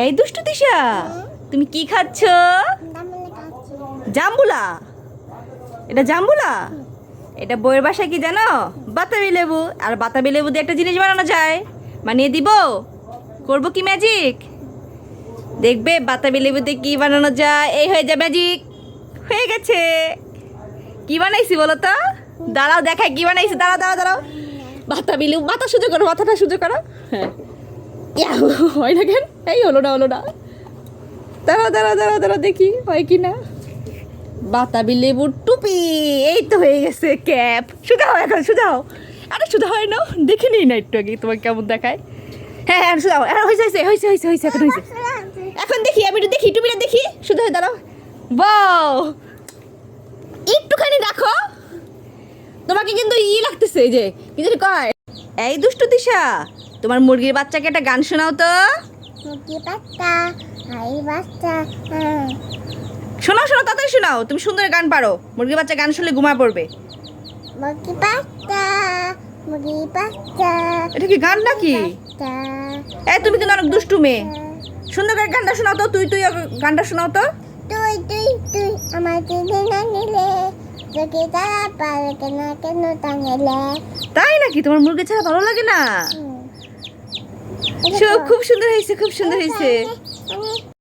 এই দুষ্টু দিশা, তুমি কি খাচ্ছ? জাম্বুলা। এটা জাম্বুলা? এটা বইয়ের বাসায় কি জানো? বাতাবি লেবু। আর বাতাবি লেবু দিয়ে একটা জিনিস বানানো যায়। বানিয়ে দিব। করব কি ম্যাজিক দেখবে বাতাবি লেবু দিয়ে কি বানানো যায়? এই হয়ে যায় ম্যাজিক হয়ে গেছে। কি বানাইছি বলো তো? দাঁড়াও, দেখাই কি বানাইছি। দাঁড়াও দাঁড়াও দাঁড়াও। বাতাবি লেবু মাথা সুযোগ করো, মাথাটা সুযোগ করো। হ্যাঁ। হয় না কেন? এই হলো না হলো না। দাঁড়াও দাঁড়াও দাঁড়াও দাঁড়াও, দেখি হয় কি না। বাতাবি লেবুর টুপি, এই তো হয়ে গেছে ক্যাপ। সুধাও এখন সুধাও আরে সুধা হয় না, দেখে নিই না একটু আগে তোমাকে কেমন দেখায়। হ্যাঁ হ্যাঁ সুধাও হ্যাঁ হয়েছে হয়েছে হয়েছে হয়েছে এখন হয়েছে। এখন দেখি, আমি একটু দেখি, টুপিটা দেখি। শুধু হয়ে দাঁড়াও। বাও একটুখানি রাখো তোমাকে কিন্তু ই লাগতেছে যে কি জানি কয়? এই দুষ্টু দিশা, তোমার মুরগির বাচ্চাকে একটা গান শোনাও তো। মুরগি বাচ্চা হাই বাচ্চা হ্যাঁ। শোনাও শোনাও তাড়াতাড়ি শোনাও তুমি সুন্দর গান পারো। মুরগি বাচ্চা গান শুনলে ঘুমা পড়বে। মুরগি বাচ্চা মুরগি বাচ্চা এটা কি গান নাকি? এই তুমি কিন্তু অনেক দুষ্টু মেয়ে। সুন্দর করে গানটা শোনাও তো তুই তুই গানটা শোনাও তো। তুই তুই তুই আমার দিদি না নিলে তোকে তারা পারে কেন কেন টাঙেলে? তাই নাকি? তোমার মুরগি ছাড়া ভালো লাগে না? খুব সুন্দর হয়েছে খুব সুন্দর হয়েছে। আমি